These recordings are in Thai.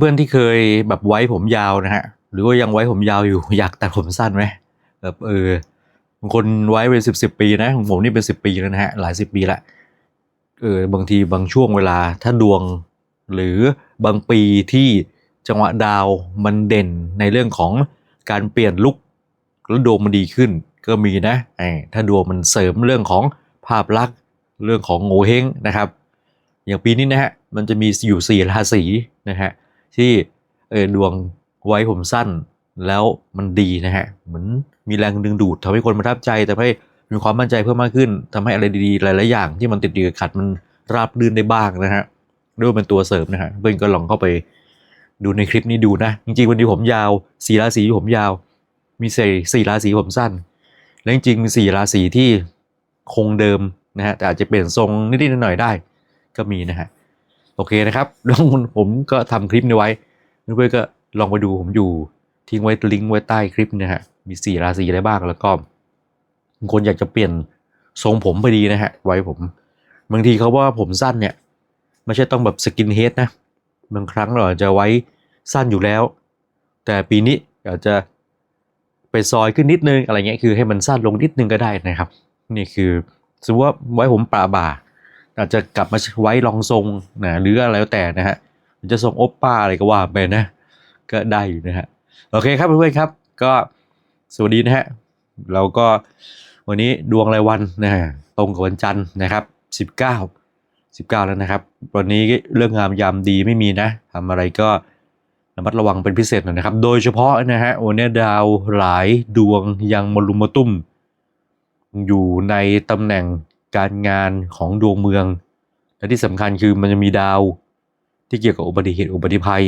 เพื่อนๆที่เคยแบบไว้ผมยาวนะฮะ หรือว่ายังไว้ผมยาวอยู่อยากตัดผมสั้นไหมแบบเออบางคนไว้เป็นสิบสิบปีนะของผมนี่เป็นสิบปีแล้วนะฮะหลายสิบปีละเออบางทีบางช่วงเวลาถ้าดวง หรือบางปีที่จังหวะดาวมันเด่นในเรื่องของการเปลี่ยนลุคแล้วดวงมันดีขึ้น ก็มีนะไอ้ถ้าดวงมันเสริมเรื่องของภาพลักษณ์เรื่องของโงเฮงนะครับ อย่างปีนี้นะฮะมันจะมีอยู่สี่ราศีนะฮะ ที่เออดวงไว้ผมสั้นแล้วมันดีนะฮะเหมือนมีแรงดึงดูดทำให้คนประทับใจแต่ให้มีความมั่นใจเพิ่มมากขึ้นทำให้อะไรดีๆหลายๆอย่าง ที่มันติดดีขัดมันราบรื่นได้บ้างนะฮะด้วยเป็นตัวเสริมนะฮะเพื่อนก็ลองเข้าไปดูในคลิปนี้ดูนะ จริงๆวันนี้ผมยาวสี่ราศีผมยาว มีสี่สี่ราศีผมสั้น และจริงๆมีสี่ราศีที่คงเดิมนะฮะแต่อาจจะเปลี่ยนทรงนิดๆหน่อยๆได้ ก็มีนะฮะ โอเคนะครับลองผมก็ทำคลิปนี้ไว้เพื่อนๆก็ลองไปดูผมอยู่ทิ้งไว้ลิงก์ไว้ใต้คลิปนะฮะมีสี่ราศีอะไรบ้างแล้วก็คนอยากจะเปลี่ยนทรงผมพอดีนะฮะ ไว้ผม บางทีเขาว่าผมสั้นเนี่ยไม่ใช่ต้องแบบสกินเฮดนะบางครั้งเราอาจจะไว้สั้นอยู่แล้ว แต่ปีนี้อาจจะไปซอยขึ้นนิดนึงอะไรเงี้ยคือให้มันสั้นลงนิดนึงก็ได้นะครับ นี่คือสมมติว่าไว้ผมปลาบ่า อาจจะกลับมาไว้รองทรงนะหรืออะไรแล้วแต่นะฮะจะทรงโอปป้าอะไรก็ว่าไปนะ ก็ได้อยู่นะฮะโอเคครับเพื่อนๆครับ ก็สวัสดีนะฮะเราก็วันนี้ดวงรายวันนะฮะตรงกับวันจันทร์นะครับ 19 19 แล้วนะครับ วันนี้เรื่องงามยามดีไม่มีนะทำอะไรก็ระมัดระวังเป็นพิเศษหน่อยนะครับ โดยเฉพาะนะฮะวันนี้ดาวหลายดวงยังมารุมมาตุ้ม อยู่ในตำแหน่ง การงานของดวงเมือง และที่สำคัญคือมันจะมีดาวที่เกี่ยวกับอุบัติเหตุอุบัติภัย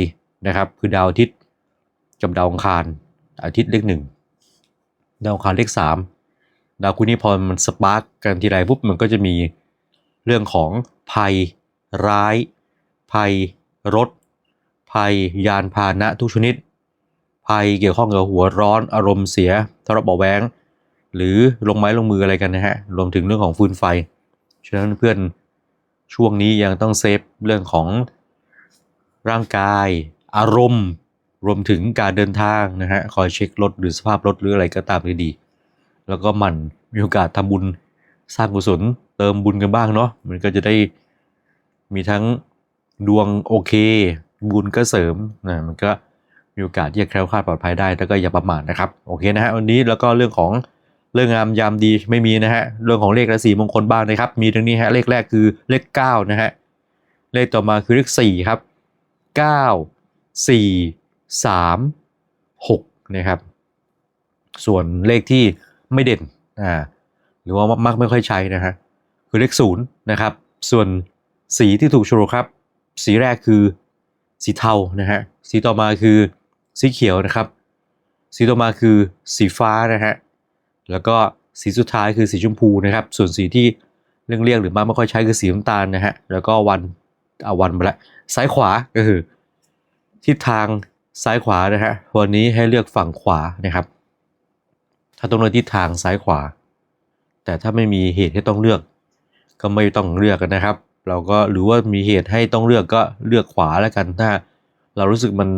นะครับ คือดาวอาทิตย์กับดาวอังคารอาทิตย์เลขหนึ่งดาวอังคารเลขสามดาวคู่นี้พอมันสปาร์กกันทีไรปุ๊บมันก็จะมีเรื่องของภัยร้าย ภัยรถ ภัยยานพาหนะทุกชนิด ภัยเกี่ยวข้องกับหัวร้อนอารมณ์เสียทะเลาะเบาแวง หรือลงไม้ลงมืออะไรกันนะฮะ รวมถึงเรื่องของฟืนไฟ ฉะนั้นเพื่อนช่วงนี้ยังต้องเซฟเรื่องของร่างกาย อารมณ์ รวมถึงการเดินทางนะฮะ คอยเช็ครถหรือสภาพรถหรืออะไรก็ตามให้ดี แล้วก็หมันมีโอกาสทำบุญสร้างกุศลเติมบุญกันบ้างเนาะ มันก็จะได้มีทั้งดวงโอเค บุญก็เสริมนะมันก็มีโอกาสที่จะแคล้วคลาดปลอดภัยได้แล้วก็อย่าประมาทนะครับ โอเคนะฮะวันนี้แล้วก็เรื่องของ เรื่องงามยามดีไม่มีนะฮะเรื่องของเลขและสีมงคลบ้างนะครับ มีตรงนี้ฮะเลขแรกคือเลข9นะฮะเลขต่อมาคือเลข4ครับ 9 4 3 6นะครับส่วนเลขที่ไม่เด่นอ่าหรือว่ามักไม่ค่อยใช้นะฮะคือเลข0นะครับ ส่วนสีที่ถูกโชว์ครับ สีแรกคือสีเทานะฮะสีต่อมาคือสีเขียวนะครับ สีต่อมาคือสีฟ้านะฮะ แล้วก็สีสุดท้ายคือสีชมพูนะครับ ส่วนสีที่เรื่องเรียกหรือมาไม่ค่อยใช้คือสีน้ำตาลนะฮะ แล้วก็วันเอาวันไปละซ้ายขวาก็คือทิศทางซ้ายขวานะฮะ วันนี้ให้เลือกฝั่งขวานะครับ ถ้าต้องเลือกทิศทางซ้ายขวา แต่ถ้าไม่มีเหตุให้ต้องเลือก ก็ไม่ต้องเลือกกันนะครับ เราก็หรือว่ามีเหตุให้ต้องเลือกก็เลือกขวาแล้วกันถ้า เรารู้สึกมัน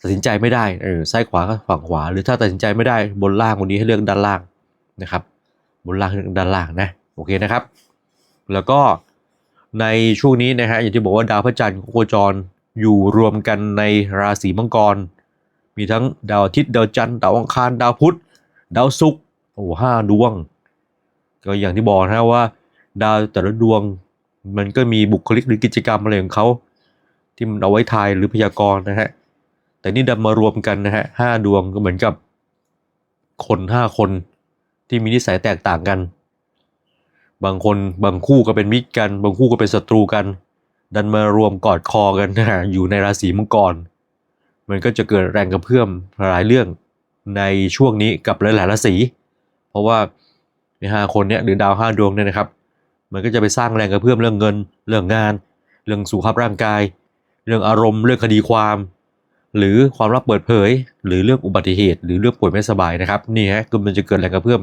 ตัดสินใจไม่ได้เออซ้ายขวาก็ฝั่งขวา หรือถ้าตัดสินใจไม่ได้บนล่างวันนี้ให้เลือกด้านล่างนะครับ บนล่างเลือกด้านล่างนะโอเคนะครับ แล้วก็ในช่วงนี้นะฮะอย่างที่บอกว่าดาวพระจันทร์โคจรอยู่รวมกันในราศีมังกร มีทั้งดาวอาทิตย์ดาวจันทร์ดาวอังคารดาวพุธดาวศุกร์โอ้ห้าดวง ก็อย่างที่บอกนะฮะว่า ดาวแต่ละดวงมันก็มีบุคลิกหรือกิจกรรมอะไรของเขาที่มันเอาไว้ทายหรือพยากรณ์นะฮะ แต่นี่ดันมารวมกันนะฮะห้าดวงก็เหมือนกับคนห้าคนที่มีนิสัยแตกต่างกัน บางคนบางคู่ก็เป็นมิตรกัน บางคู่ก็เป็นศัตรูกัน ดันมารวมกอดคอกันนะฮะอยู่ในราศีมังกร มันก็จะเกิดแรงกระเพื่อมหลายเรื่องในช่วงนี้กับหลายๆราศีเพราะว่าในห้าคนเนี้ยหรือดาวห้าดวงเนี่ยนะครับ มันก็จะไปสร้างแรงกระเพื่อมเรื่องเงิน เรื่องงาน เรื่องสุขภาพร่างกาย เรื่องอารมณ์เรื่องคดีความ หรือความลับเปิดเผย หรือเรื่องอุบัติเหตุ หรือเรื่องป่วยไม่สบายนะครับนี่ฮะคือมันจะเกิดแรงกระเพื่อม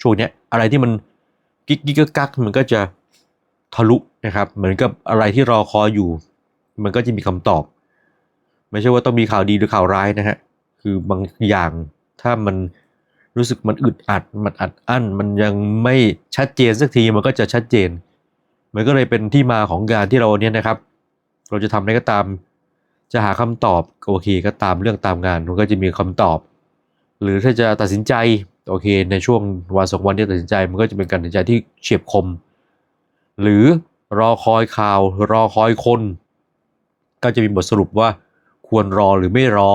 ช่วงนี้อะไรที่มันกิ๊กกิ๊กกักกักมันก็จะทะลุนะครับ เหมือนกับอะไรที่รอคอยอยู่ มันก็จะมีคำตอบ ไม่ใช่ว่าต้องมีข่าวดีหรือข่าวร้ายนะฮะคือบางอย่างถ้ามันรู้สึกมันอึดอัดมันอัดอั้น มันยังไม่ชัดเจนสักทีมันก็จะชัดเจน มันก็เลยเป็นที่มาของการที่เราเนี่ยนะครับ เราจะทำอะไรก็ตาม จะหาคำตอบโอเคก็ตามเรื่องตามงานมันก็จะมีคำตอบ หรือถ้าจะตัดสินใจโอเค ในช่วงวันสองวันที่ตัดสินใจมันก็จะเป็นการตัดสินใจที่เฉียบคม หรือรอคอยข่าวรอคอยคน ก็จะมีบทสรุปว่าควรรอหรือไม่รอ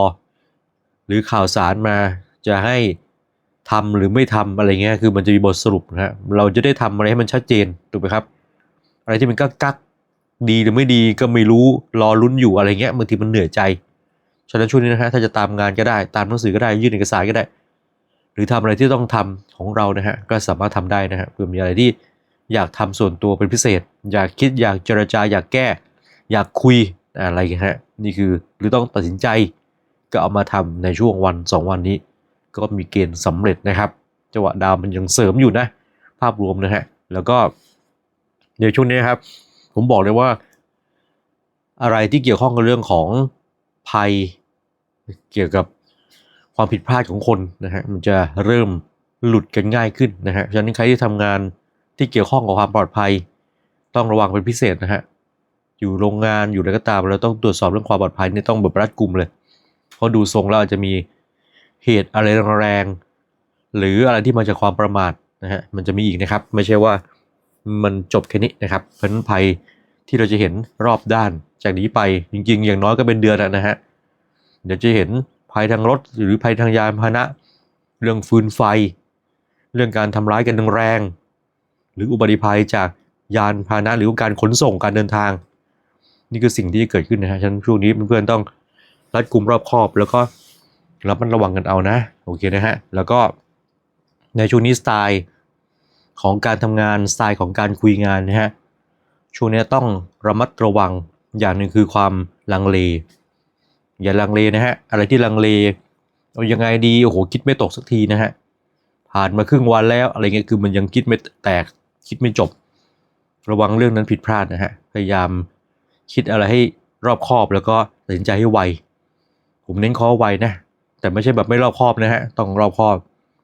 หรือข่าวสารมาจะให้ทำหรือไม่ทำอะไรเงี้ยคือมันจะมีบทสรุปนะฮะเราจะได้ทำอะไรให้มันชัดเจนถูกไหมครับ อะไรที่มันกักกัก ดีหรือไม่ดีก็ไม่รู้รอลุ้นอยู่อะไรเงี้ยบางทีมันเหนื่อยใจ ฉะนั้นช่วงนี้นะฮะถ้าจะตามงานก็ได้ตามหนังสือก็ได้ยื่นเอกสารก็ได้ หรือทำอะไรที่ต้องทำของเรานะฮะก็สามารถทำได้นะฮะเผื่อมีอะไรที่อยากทำส่วนตัวเป็นพิเศษ อยากคิดอยากเจรจาอยากแก้ อยากคุยอะไรเงี้ยฮะนี่คือหรือต้องตัดสินใจก็เอามาทำในช่วงวัน 2 วันนี้ ก็มีเกณฑ์สำเร็จนะครับจังหวะดาวมันยังเสริมอยู่นะ ภาพรวมนะฮะแล้วก็ในช่วงนี้ครับ ผมบอกเลยว่า อะไรที่เกี่ยวข้องกับเรื่องของภัย เกี่ยวกับความผิดพลาดของคนนะฮะมันจะเริ่มหลุดกันง่ายขึ้นนะฮะฉะนั้นใครที่ทำงานที่เกี่ยวข้องกับความปลอดภัย ต้องระวังเป็นพิเศษนะฮะอยู่โรงงานอยู่อะไรก็ตามเราต้องตรวจสอบเรื่องความปลอดภัยนี่ต้องแบบรัดกุมเลย เพราะดูทรงแล้วอาจจะมีเหตุอะไรแรงๆหรืออะไรที่มาจากความประมาทนะฮะมันจะมีอีกนะครับ ไม่ใช่ว่า มันจบแค่นี้นะครับเพราะนั้นภัยที่เราจะเห็นรอบด้านจากนี้ไปจริง ๆ อย่างน้อยก็เป็นเดือนอะนะฮะเดี๋ยวจะเห็นภัยทางรถหรือภัยทางยานพาหนะ เรื่องฟืนไฟ เรื่องการทำร้ายกันแรงหรืออุบัติภัยจากยานพาหนะหรือการขนส่งการเดินทาง นี่คือสิ่งที่จะเกิดขึ้นนะฮะฉะนั้นช่วงนี้เพื่อนๆต้องรัดกุมรอบคอบ แล้วก็ระมัดระวังกันเอานะ โอเคนะฮะ แล้วก็ในช่วงนี้สไตล์ ของการทำงานสไตล์ของการคุยงานนะฮะช่วงนี้ต้องระมัดระวังอย่างหนึ่งคือความลังเล อย่าลังเลนะฮะอะไรที่ลังเลเอายังไงดีโอ้โหคิดไม่ตกสักทีนะฮะผ่านมาครึ่งวันแล้วอะไรเงี้ยคือมันยังคิดไม่แตกคิดไม่จบ ระวังเรื่องนั้นผิดพลาดนะฮะพยายามคิดอะไรให้รอบคอบแล้วก็ตัดสินใจให้ไวผมเน้นข้อไวนะแต่ไม่ใช่แบบไม่รอบคอบนะฮะต้องรอบคอบ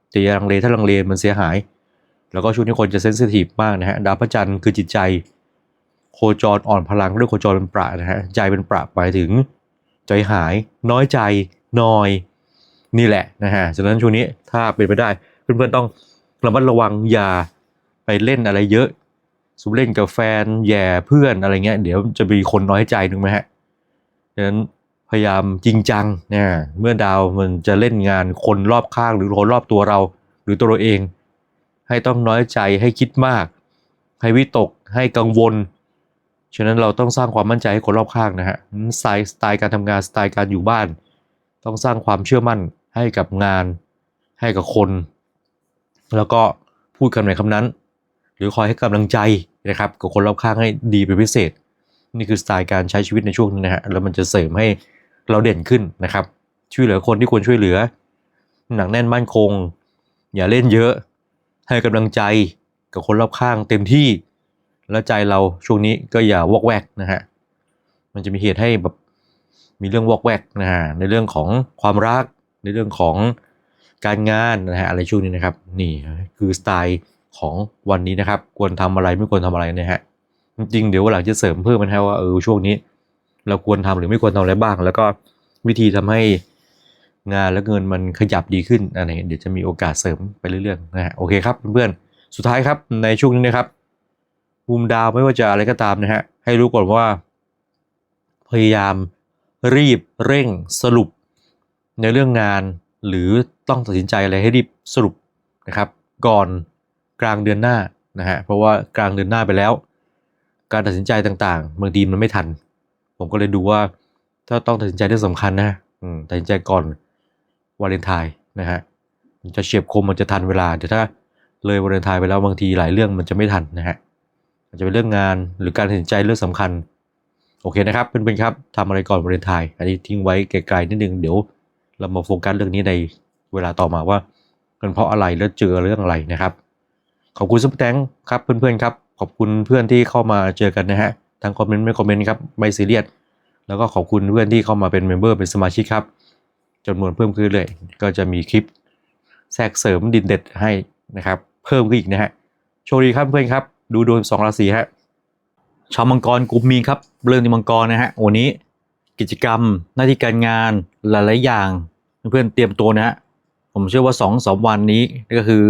แต่อย่าลังเลถ้าลังเลมันเสียหาย แล้วก็ช่วงนี้คนจะเซนซิทีฟมากนะฮะดาวพระจันทร์คือจิตใจ โคจรอ่อนพลังเรื่องโคจรเป็นประนะฮะใจเป็นประหมายถึง ใจหาย น้อยใจนอยนี่แหละนะฮะฉะนั้นช่วงนี้ถ้าเป็นไปได้เพื่อนๆต้องระมัดระวังอย่าไปเล่นอะไรเยอะสมมุติเล่นกับแฟนแย่เพื่อนอะไรเงี้ยเดี๋ยวจะมีคนน้อยใจนึกไหมฮะฉะนั้นพยายามจริงจังเนะเมื่อดาวมันจะเล่นงานคนรอบข้างหรือคนรอบตัวเรา หรือตัวเราเอง ให้ต้องน้อยใจให้คิดมาก ให้วิตกให้กังวล ฉะนั้นเราต้องสร้างความมั่นใจให้คนรอบข้างนะฮะสไตล์สไตล์การทำงานสไตล์การอยู่บ้าน ต้องสร้างความเชื่อมั่นให้กับงาน ให้กับคน แล้วก็พูดคำไหนคำนั้น หรือคอยให้กำลังใจนะครับกับคนรอบข้างให้ดีเป็นพิเศษ นี่คือสไตล์การใช้ชีวิตในช่วงนี้นะฮะแล้วมันจะเสริมให้เราเด่นขึ้นนะครับ ช่วยเหลือคนที่ควรช่วยเหลือ หนักแน่นมั่นคง อย่าเล่นเยอะ ให้กำลังใจกับคนรอบข้างเต็มที่ แล้วใจเราช่วงนี้ก็อย่าวอกแวกนะฮะมันจะมีเหตุให้แบบมีเรื่องวอกแวกนะฮะในเรื่องของความรักในเรื่องของการงานนะฮะอะไรช่วงนี้นะครับ นี่คือสไตล์ของวันนี้นะครับ ควรทำอะไรไม่ควรทำอะไรนะฮะจริงเดี๋ยววันหลังจะเสริมเพิ่มมันให้ว่าเออช่วงนี้ เราควรทำหรือไม่ควรทำอะไรบ้าง แล้วก็วิธีทำให้ งานและเงินมันขยับดีขึ้นอะไรเดี๋ยวจะมีโอกาสเสริมไปเรื่อยๆนะฮะโอเคครับเพื่อนๆสุดท้ายครับในช่วงนี้นะครับมุมดาวไม่ว่าจะอะไรก็ตามนะฮะให้รู้ก่อนว่า พยายามรีบเร่งสรุป ในเรื่องงานหรือต้องตัดสินใจอะไรให้รีบสรุปนะครับ ก่อนกลางเดือนหน้านะฮะเพราะว่ากลางเดือนหน้าไปแล้ว การตัดสินใจต่างๆบางทีมันไม่ทัน ผมก็เลยดูว่า ถ้าต้องตัดสินใจเรื่องสำคัญนะตัดสินใจก่อน วาเลนไทน์นะฮะมันจะเฉียบคมมันจะทันเวลาแต่ถ้าเลยวาเลนไทน์ไปแล้วบางทีหลายเรื่องมันจะไม่ทันนะฮะอาจจะเป็นเรื่องงานหรือการตัดสินใจเรื่องสำคัญ โอเคนะครับเพื่อนๆครับทำอะไรก่อนวาเลนไทน์อันนี้ทิ้งไว้ไกลๆนิดนึงเดี๋ยวเรามาโฟกัสเรื่องนี้ในเวลาต่อมาว่าเป็นเพราะอะไรแล้วเจอเรื่องอะไรนะครับ ขอบคุณซุปเปอร์แตงครับเพื่อนๆครับขอบคุณเพื่อนที่เข้ามาเจอกันนะฮะทั้งคอมเมนต์ไม่คอมเมนต์ครับไม่ซีเรียสแล้วก็ขอบคุณเพื่อนที่เข้ามาเป็นเมมเบอร์เป็นสมาชิกครับ จำนวนเพิ่มขึ้นเลย ก็จะมีคลิปแทรกเสริมดินเด็ดให้นะครับ เพิ่มขึ้นอีกนะฮะ โชคดีครับเพื่อนครับ ดูดวงสองราศีฮะ ชาวมังกรกลุ่มมีครับ เรื่องที่มังกรนะฮะ วันนี้กิจกรรมหน้าที่การงานหลาย ๆ อย่าง เพื่อนๆเตรียมตัวนะฮะ ผมเชื่อว่าสองสวันนี้ก็คือ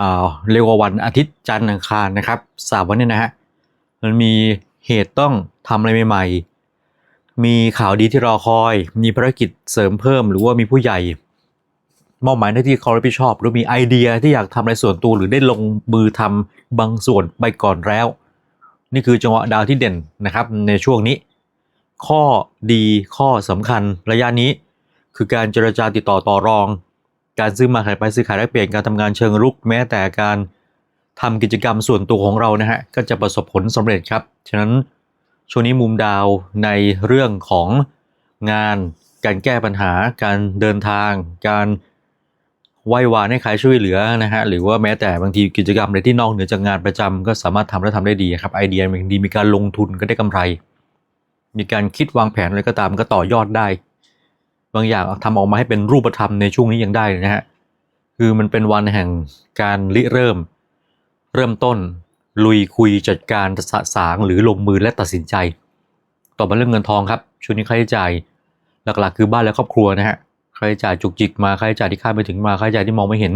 อเร็วกว่าวันอาทิตย์จันทร์อังคารนะครับสามวันเนี้นะฮะ มันมีเหตุต้องทำอะไรใหม่ ๆ มีข่าวดีที่รอคอย มีภารกิจเสริมเพิ่ม หรือว่ามีผู้ใหญ่มอบหมายหน้าที่เขารับผิดชอบ หรือมีไอเดียที่อยากทำอะไรส่วนตัวหรือได้ลงมือทำบางส่วนไปก่อนแล้ว นี่คือจังหวะดาวที่เด่นนะครับ ในช่วงนี้ ข้อดีข้อสำคัญระยะนี้ คือการเจรจาติดต่อต่อรอง การซื้อมาขายไปซื้อขายแลกเปลี่ยนการทำงานเชิงรุกแม้แต่การทำกิจกรรมส่วนตัวของเรานะฮะก็จะประสบผลสำเร็จครับฉะนั้น ช่วงนี้มุมดาวในเรื่องของงาน การแก้ปัญหา การเดินทาง การไหว้วานให้ใครช่วยเหลือนะฮะหรือว่าแม้แต่บางทีกิจกรรมอะไรที่นอกเหนือจากงานประจำก็สามารถทำและทำได้ดีครับไอเดียมันดีมีการลงทุนก็ได้กำไร มีการคิดวางแผนอะไรก็ตามก็ต่อยอดได้ บางอย่างทำออกมาให้เป็นรูปธรรมในช่วงนี้ยังได้นะฮะคือมันเป็นวันแห่งการริเริ่ม เริ่มต้น ลุยคุยจัดการสะสางหรือลงมือและตัดสินใจ ต่อมาเรื่องเงินทองครับช่วงนี้ค่าใช้จ่ายหลักๆ คือบ้านและครอบครัวนะฮะค่าใช้จ่ายจุกจิกมาค่าใช้จ่ายที่คาดไม่ถึงมาค่าใช้จ่ายที่มองไม่เห็น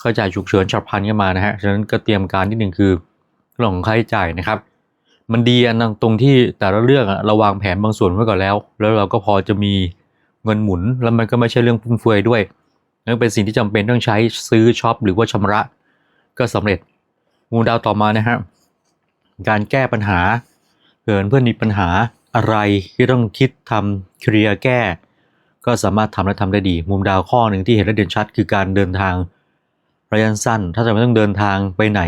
ค่าใช้จ่ายฉุกเฉินฉับพลันก็มานะฮะฉะนั้นก็เตรียมการนิดหนึ่งคือเรื่องของค่าใช้จ่ายนะครับ มันดีอันตรงที่แต่ละเรื่องอะเราวางแผนบางส่วนไว้ก่อนแล้ว แล้วเราก็พอจะมีเงินหมุน แล้วมันก็ไม่ใช่เรื่องฟุ่มเฟือยด้วยนั่นเป็นสิ่งที่จำเป็นต้องใช้ซื้อช็อปหรือว่าชำระก็สำเร็จ งูดาวต่อมานะฮะการแก้ปัญหาเกินเพื่อนมีปัญหาอะไรที่ต้องคิดทำเคลียร์แก้ ก็สามารถทำและทำได้ดี มุมดาวข้อหนึ่งที่เห็นและเด่นชัด คือการเดินทางระยะสั้น ถ้าจะไม่ต้องเดินทางไปไหน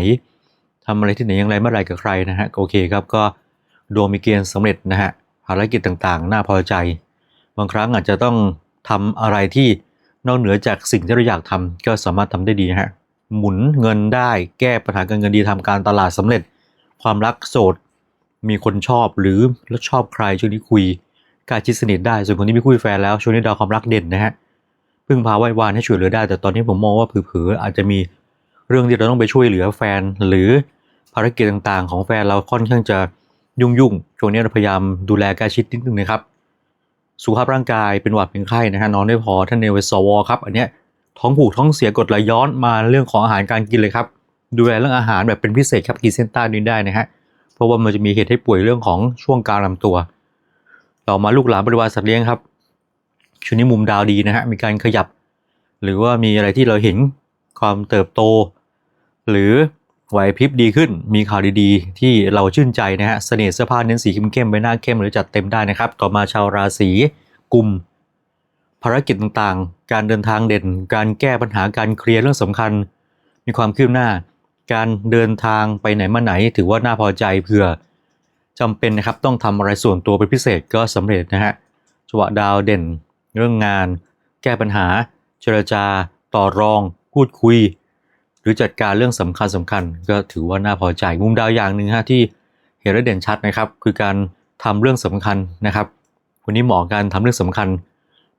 ทำอะไรที่ไหนอย่างไรเมื่อไรกับใครนะฮะโอเคครับก็ดวงมีเกณฑ์สำเร็จนะฮะภารกิจต่างๆ น่าพอใจ บางครั้งอาจจะต้องทำอะไรที่นอกเหนือจากสิ่งที่เราอยากทำก็สามารถทำได้ดีฮะ หมุนเงินได้ แก้ปัญหาการเงินดีทำการตลาดสำเร็จ ความรักโสด มีคนชอบหรือแล้วชอบใครช่วงนี้คุยกล้ารชิดสนิทได้ส่วนคนที่ไม่คุยแฟนแล้วช่วงนี้ดาวความรักเด่นนะฮะพึ่งพาไหว้วานให้ช่วยเหลือได้ แต่ตอนนี้ผมมองว่าเผือๆอาจจะมีเรื่องที่เราต้องไปช่วยเหลือแฟนหรือภารกิจต่างๆ ของแฟนเราค่อนข้างจะยุ่งๆช่วงนี้เราพยายามดูแลใกล้ชิดนิดนึงนะครับ สุขภาพร่างกายเป็นหวัดเป็นไข้นะฮะนอนไม่พอท่านเนวสวครับ อันเนี้ย ท้องผูกท้องเสียกดไหลย้อนมาเรื่องของอาหารการกินเลยครับ ดูแลเรื่องอาหารแบบเป็นพิเศษครับกีเซนต้านี้ได้นะฮะเพราะว่ามันจะมีเหตุให้ป่วยเรื่องของช่วงการลำตัว ต่อมาลูกหลานบริวารสัตว์เลี้ยงครับช่วงนี้มุมดาวดีนะฮะมีการขยับ หรือว่ามีอะไรที่เราเห็นความเติบโต หรือไหวพริบดีขึ้น มีข่าวดีๆ ที่เราชื่นใจนะฮะเสน่ห์เสื้อผ้าเน้นสีเข้มๆใบหน้าเข้มหรือจัดเต็มได้นะครับ ต่อมาชาวราศีกุม ภารกิจต่างๆ การเดินทางเด่น การแก้ปัญหาการเคลียร์เรื่องสำคัญ มีความคืบหน้า การเดินทางไปไหนมาไหน ถือว่าน่าพอใจเผื่อจำเป็นนะครับต้องทำอะไรส่วนตัวเป็นพิเศษก็สำเร็จนะฮะจังหวะดาวเด่น เรื่องงาน แก้ปัญหา เจรจา ต่อรอง พูดคุย หรือจัดการเรื่องสำคัญสำคัญ ก็ถือว่าน่าพอใจมุมดาวอย่างหนึ่งฮะที่เห็นและเด่นชัดนะครับ คือการทำเรื่องสำคัญนะครับวันนี้เหมาะกับการทำเรื่องสำคัญ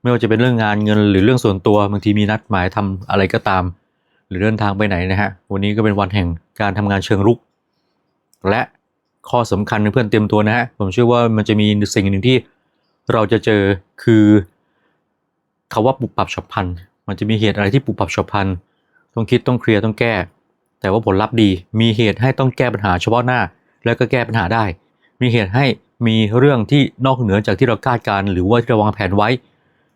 ไม่ว่าจะเป็นเรื่องงานเงินหรือเรื่องส่วนตัวบางทีมีนัดหมายทำอะไรก็ตาม หรือเดินทางไปไหนนะฮะวันนี้ก็เป็นวันแห่งการทำงานเชิงรุก และข้อสำคัญเพื่อนเตรียมตัวนะฮะผมเชื่อว่ามันจะมีสิ่งหนึ่งที่เราจะเจอคือคาว่าปุบปับฉับพันมันจะมีเหตุอะไรที่ปุบปับฉับพันต้องคิดต้องเคลียร์ต้องแก้ แต่ว่าผลลัพธ์ดี มีเหตุให้ต้องแก้ปัญหาเฉพาะหน้า แล้วก็แก้ปัญหาได้ มีเหตุให้มีเรื่องที่นอกเหนือจากที่เราคาดการณ์หรือว่าที่เราวางแผนไว้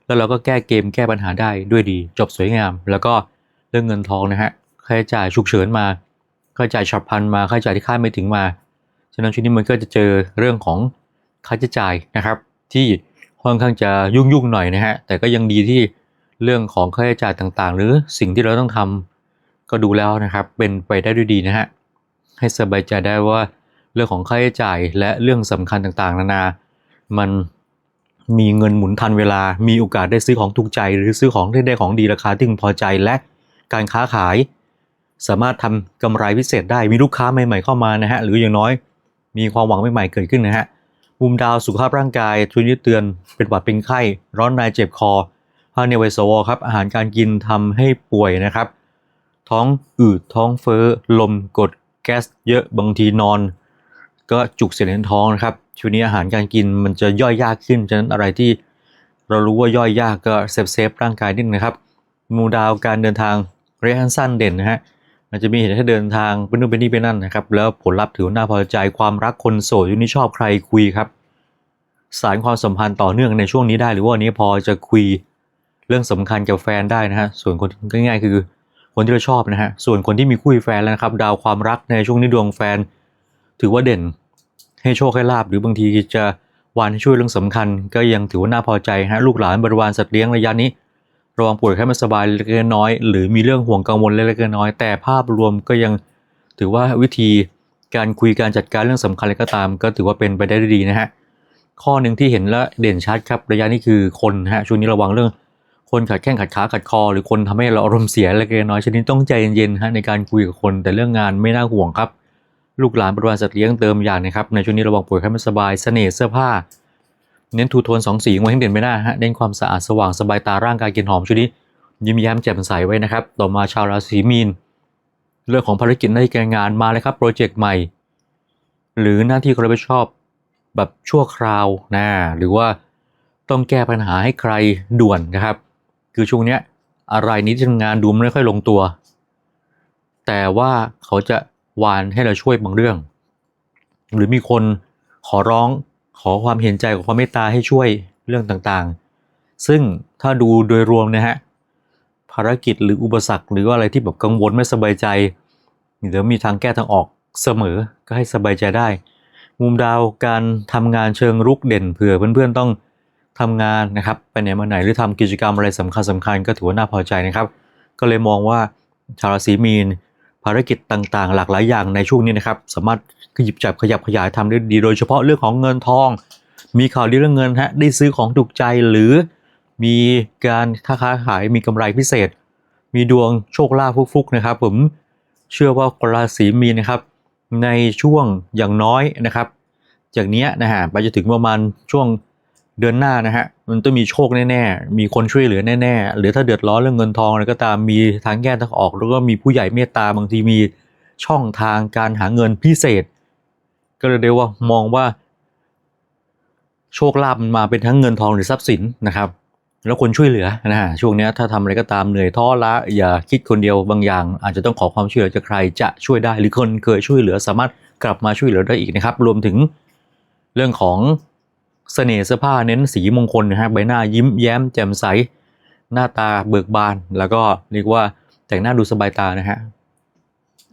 แล้วเราก็แก้เกมแก้ปัญหาได้ด้วยดีจบสวยงาม แล้วก็เรื่องเงินทองนะฮะค่าใช้จ่ายฉุกเฉินมาค่าใช้จ่ายฉับพลันมาค่าใช้จ่ายที่คาดไม่ถึงมาฉะนั้นช่วงนี้มันก็จะเจอเรื่องของค่าใช้จ่ายนะครับ ที่ค่อนข้างจะยุ่งๆหน่อยนะฮะแต่ก็ยังดีที่เรื่องของค่าใช้จ่ายต่างๆ หรือสิ่งที่เราต้องทำก็ดูแล้วนะครับ เป็นไปได้ด้วยดีนะฮะให้สบายใจได้ว่าเรื่องของค่าใช้จ่ายและเรื่องสำคัญต่างๆ นานา มัน มีเงินหมุนทันเวลา มีโอกาสได้ซื้อของถูกใจ หรือซื้อของที่ได้ของดีราคาที่พึงพอใจและการค้าขาย สามารถทำกำไรพิเศษได้มีลูกค้าใหม่ๆเข้ามานะฮะหรืออย่างน้อย มีความหวังใหม่ๆเกิดขึ้นนะฮะมุมดาวสุขภาพร่างกายช่วยยืดเตือนเป็นหวัดเป็นไข้ ร้อนในเจ็บคอพาเนไวโซวครับอาหารการกินทำให้ป่วยนะครับ ท้องอืดท้องเฟ้อลมกดแก๊สเยอะบางทีนอน ก็จุกเสียดในท้องนะครับช่วงนี้อาหารการกินมันจะย่อยยากขึ้นฉะนั้นอะไรที่เรารู้ว่าย่อยยากก็เซฟเซฟร่างกายนิดนนะครับมูดาวการเดินทางระยะสั้นเด่นนะฮะอาจจะมีเหตุให้เดินทางไปนู่นไปนี่ไปนั่นนะครับ แล้วผลลัพธ์ถือน่าพอใจความรักคนโสดอยู่นี่ชอบใครคุยครับสารความสัมพันธ์ต่อเนื่องในช่วงนี้ได้ หรือว่านี้พอจะคุยเรื่องสำคัญกับแฟนได้นะฮะส่วนคนง่ายๆคือคนที่เราชอบนะฮะส่วนคนที่มีคู่แฟนแล้วนะครับ ดาวความรักในช่วงนี้ดวงแฟน ถือว่าเด่น ให้โชคให้ลาบหรือบางทีจะวานให้ช่วยเรื่องสำคัญ ก็ยังถือว่าน่าพอใจฮะลูกหลานบริวารสัตว์เลี้ยงระยะนี้ระวังป่วยแค่ไม่สบายเล็กน้อย หรือมีเรื่องห่วงกังวลเล็กน้อย แต่ภาพรวมก็ยังถือว่าวิธีการคุยการจัดการเรื่องสำคัญอะไรก็ตาม ก็ถือว่าเป็นไปได้ดีนะฮะข้อหนึ่งที่เห็นและเด่นชัดครับระยะนี้คือคนฮะช่วงนี้ระวังเรื่องคนขัดแข้งขัดขาขัดคอ หรือคนทำให้เราอารมณ์เสียเล็กน้อยชนิดต้องใจเย็นๆฮะในการคุยกับคนแต่เรื่องงานไม่น่าห่วงครับ ลูกหลานบริวารสัตว์เลี้ยงเติมอย่างนะครับ ในช่วงนี้ระวังป่วยแค่ไม่สบายเสน่ห์เสื้อผ้า เน้นทูโทนสองสีไว้ให้เด่นไม่ได้ฮะเน้นความสะอาดสว่างสบายตาร่างกายกลินหอมช่วงนี้ยิ้มแย้มแจ่มใสไว้นะครับ ต่อมาชาวราศีมีน เรื่องของภารกิจหน้าที่การงานมาเลยครับโปรเจกต์ใหม่ หรือหน้าที่คนรับผิดชอบแบบชั่วคราวนะหรือว่าต้องแก้ปัญหาให้ใครด่วนนะครับ คือช่วงเนี้ยอะไรนี้ที่ทำงานดูไม่ค่อยลงตัว แต่ว่าเขาจะ วานให้เราช่วยบางเรื่อง หรือมีคนขอร้องขอความเห็นใจขอความเมตตาให้ช่วยเรื่องต่างๆ ซึ่งถ้าดูโดยรวมนะฮะภารกิจหรืออุปสรรค หรือว่าอะไรที่แบบกังวลไม่สบายใจเดี๋ยวมีทางแก้ทางออกเสมอก็ให้สบายใจได้ มุมดาวการทำงานเชิงรุกเด่นเผื่อเพื่อนๆต้องทำงานนะครับไปไหนมาไหนหรือทำกิจกรรมอะไรสำคัญสคัญๆก็ถือว่าน่าพอใจนะครับ ก็เลยมองว่าชาวราศีมีน ภารกิจต่างๆ หลากหลายอย่างในช่วงนี้นะครับ สามารถขยิบจับขยับขยายทำได้ดี โดยเฉพาะเรื่องของเงินทอง มีข่าวดีเรื่องเงินฮะได้ซื้อของถูกใจหรือมีการค้าค้าขายมีกำไรพิเศษ มีดวงโชคลาภฟุกๆนะครับ ผมเชื่อว่าราศีมีนนะครับ ในช่วงอย่างน้อยนะครับ จากนี้นะฮะไปจะถึงประมาณช่วงเดือนหน้านะฮะ มันต้องมีโชคแน่ๆ มีคนช่วยเหลือแน่ๆ หรือถ้าเดือดร้อนเรื่องเงินทองอะไรก็ตามมีทางแก้ทางออก แล้วก็มีผู้ใหญ่เมตตาบางทีมีช่องทางการหาเงินพิเศษ ก็เลยเรียกว่ามองว่า โชคลาภมันมาเป็นทั้งเงินทองหรือทรัพย์สินนะครับ แล้วคนช่วยเหลือนะฮะช่วงนี้ถ้าทำอะไรก็ตามเหนื่อยท้อละอย่าคิดคนเดียวบางอย่าง อาจจะต้องขอความช่วยเหลือจากใครจะช่วยได้ หรือคนเคยช่วยเหลือสามารถกลับมาช่วยเหลือได้อีกนะครับ รวมถึงเรื่องของ เสน่ห์เสื้อผ้าเน้นสีมงคลนะฮะใบหน้ายิ้มแย้มแจ่มใส หน้าตาเบิกบาน แล้วก็เรียกว่าแต่งหน้าดูสบายตานะฮะ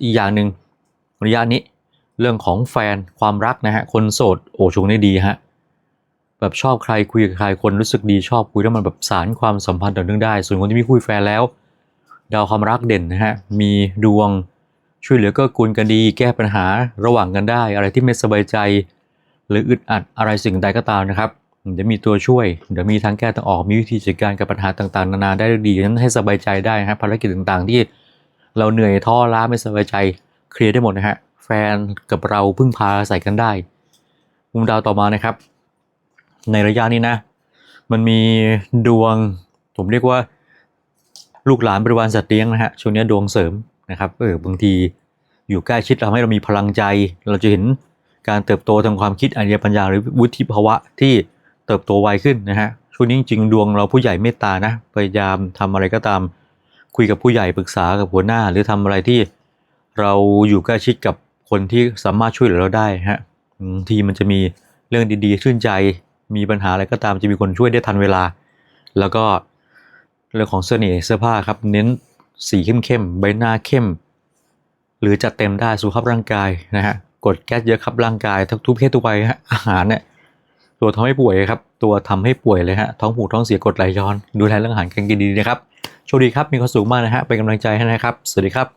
อีกอย่างหนึ่งระยะนี้เรื่องของแฟนความรักนะฮะคนโสดโอ้ชงนี้ดีฮะแบบชอบใครคุยกับใครคนรู้สึกดีชอบคุยแล้วมันแบบสารความสัมพันธ์ต่อเนื่องได้ ส่วนคนที่มีคุยแฟนแล้ว ดาวความรักเด่นนะฮะมีดวงช่วยเหลือเก็กูลกันดี แก้ปัญหาระหว่างกันได้ อะไรที่ไม่สบายใจ หรืออึดอัดอะไรสิ่งใดก็ตามนะครับเดี๋ยวมีตัวช่วย เดี๋ยวมีทางแก้ทางออก มีวิธีจัดการกับปัญหาต่างๆ นานาได้ดีนั้นให้สบายใจได้นะฮะภารกิจต่างๆ ที่เราเหนื่อยท้อล้าไม่สบายใจเคลียร์ได้หมดนะฮะแฟนกับเราพึ่งพาใส่กันได้ มุมดาวต่อมานะครับ ในระยะนี้นะ มันมีดวง ผมเรียกว่า ลูกหลานบริวารสัตว์เลี้ยงนะฮะช่วงนี้ดวงเสริมนะครับเออบางทีอยู่ใกล้ชิดทำให้เรามีพลังใจ เราจะเห็น การเติบโตทางความคิดอัญญปัญญาหรือวุฒิภาวะที่เติบโตไวขึ้นนะฮะช่วงนี้จริงดวงเราผู้ใหญ่เมตตานะพยายามทำอะไรก็ตาม คุยกับผู้ใหญ่ปรึกษากับหัวหน้า หรือทำอะไรที่เราอยู่ใกล้ชิดกับคนที่สามารถช่วยเหลือเราได้ฮะบางทีมันจะมีเรื่องดีๆชื่นใจ มีปัญหาอะไรก็ตามจะมีคนช่วยได้ทันเวลา แล้วก็เรื่องของเสน่ห์เสื้อผ้าครับ เน้นสีเข้มๆใบหน้าเข้ม หรือจัดเต็มได้สุขภาพร่างกายนะฮะ กดแก๊สเยอะครับร่างกายทุกทุกเพศทุกวัยฮะอาหารเนี่ยตัวทำให้ป่วยครับ ตัวทำให้ป่วยเลยฮะท้องผูกท้องเสียกดไหลย้อน ดูแลเรื่องอาหารกันดีนะครับโชคดีครับมีความสุขมากนะฮะเป็นกำลังใจให้นะครับ สวัสดีครับ